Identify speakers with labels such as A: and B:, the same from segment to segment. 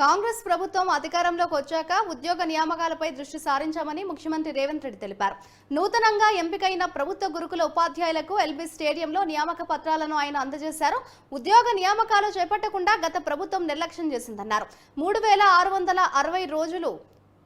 A: కాంగ్రెస్ ప్రభుత్వం అధికారంలోకి వచ్చాక ఉద్యోగ నియామకాలపై దృష్టి సారించామని ముఖ్యమంత్రి రేవంత్ రెడ్డి తెలిపారు. నూతనంగా ఎంపికైన ప్రభుత్వ గురుకుల ఉపాధ్యాయులకు ఎల్బీ స్టేడియంలో నియామక పత్రాలను ఆయన అందజేశారు. ఉద్యోగ నియామకాలు చేపట్టకుండా గత ప్రభుత్వం నిర్లక్ష్యం చేసిందన్నారు. మూడు వేల ఆరు వందల అరవై రోజులు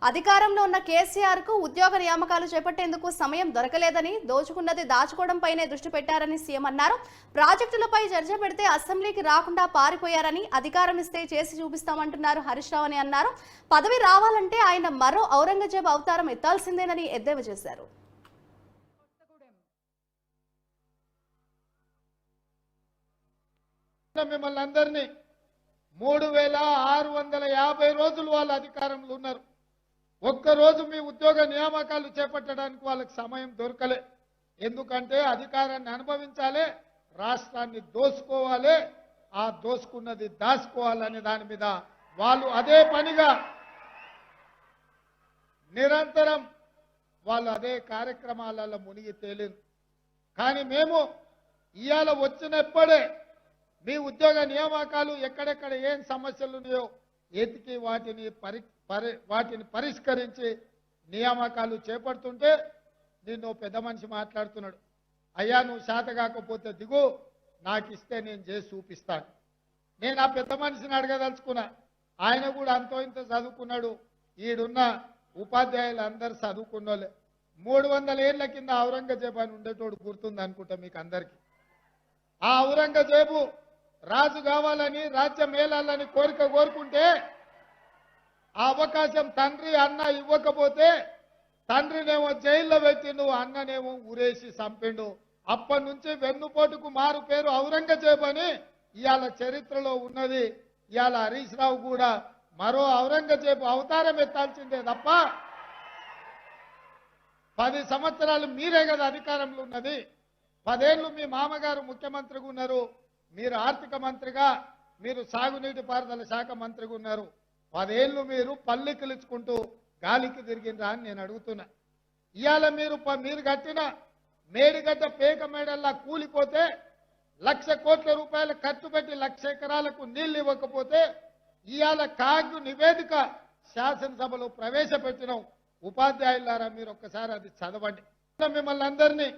A: అధికారంలో ఉన్న కేసీఆర్కు ఉద్యోగ నియామకాలు చేపట్టేందుకు సమయం దొరకలేదని దోచుకున్నది దాచుకోవడంపైనే దృష్టి పెట్టారని సీఎం అన్నారు. ప్రాజెక్టులపై చర్చ పెడితే అసెంబ్లీకి రాకుండా పారిపోయారని అధికారం ఇస్తే చేసి చూపిస్తామంటున్నారు హరీష్ రావు అని అన్నారు. పదవి రావాలంటే ఆయన మరో ఔరంగజేబు అవతారం ఎత్తాల్సిందేనని ఎద్దేవా చేశారు.
B: మిమ్మల్ని అందరినీ మూడు వేల ఆరు వందల యాభై రోజులు వాళ్ళ అధికారంలో ఉన్నారు. ఒక్కరోజు మీ ఉద్యోగ నియామకాలు చేపట్టడానికి వాళ్ళకి సమయం దొరకలే. ఎందుకంటే అధికారాన్ని అనుభవించాలి రాష్ట్రాన్ని దోసుకోవాలి ఆ దోసుకున్నది దాచుకోవాలనే దాని మీద వాళ్ళు అదే పనిగా నిరంతరం వాళ్ళు అదే కార్యక్రమాలలో మునిగి తేలింది. కానీ మేము ఇవాళ వచ్చినప్పుడే మీ ఉద్యోగ నియామకాలు ఎక్కడెక్కడ ఏం సమస్యలు ఉన్నాయో ఎతికి వాటిని పరి పరి వాటిని పరిష్కరించి నియామకాలు చేపడుతుంటే నిన్ను పెద్ద మనిషి మాట్లాడుతున్నాడు. అయ్యా నువ్వు శాత కాకపోతే దిగు నాకు ఇస్తే నేను చేసి చూపిస్తాను. నేను ఆ పెద్ద మనిషిని అడగదలుచుకున్నా. ఆయన కూడా అంతో ఇంత చదువుకున్నాడు. ఈడున్న ఉపాధ్యాయులు అందరు చదువుకున్నోళ్ళే. మూడు వందల ఏళ్ళ కింద ఔరంగజేబు అని ఉండేటోడు గుర్తుంది అనుకుంటా మీకు అందరికీ ఆ ఔరంగజేబు రాజు కావాలని రాజ్యం మేలాలని కోరిక కోరుకుంటే ఆ అవకాశం తండ్రి అన్న ఇవ్వకపోతే తండ్రినేమో జైల్లో పెట్టిండు అన్ననేమో ఊరేసి చంపిండు. అప్పటి నుంచి వెన్నుపోటుకు మారు పేరు ఔరంగజేబు అని ఇవాళ చరిత్రలో ఉన్నది. ఇవాళ హరీష్ రావు కూడా మరో ఔరంగజేబు అవతారం ఎత్తాల్సిందే తప్ప పది సంవత్సరాలు మీరే కదా అధికారంలో ఉన్నది. పదేళ్ళు మీ మామగారు ముఖ్యమంత్రిగా ఉన్నారు. మీరు ఆర్థిక మంత్రిగా మీరు సాగునీటి పారుదల శాఖ మంత్రిగా ఉన్నారు. పదేళ్ళు మీరు పల్లెకిలుచుకుంటూ గాలికి తిరిగినరా అని నేను అడుగుతున్నా. ఇవాళ మీరు ప- మీరు కట్టిన మేడిగడ్డ పేక మేడల్లా కూలిపోతే లక్ష కోట్ల రూపాయలు ఖర్చు పెట్టి లక్ష ఎకరాలకు నీళ్ళు ఇవ్వకపోతే ఇవాళ కాగు నివేదిక శాసనసభలో ప్రవేశపెట్టినాం. ఉపాధ్యాయులారా మీరు ఒక్కసారి అది చదవండి. మిమ్మల్ని అందరినీ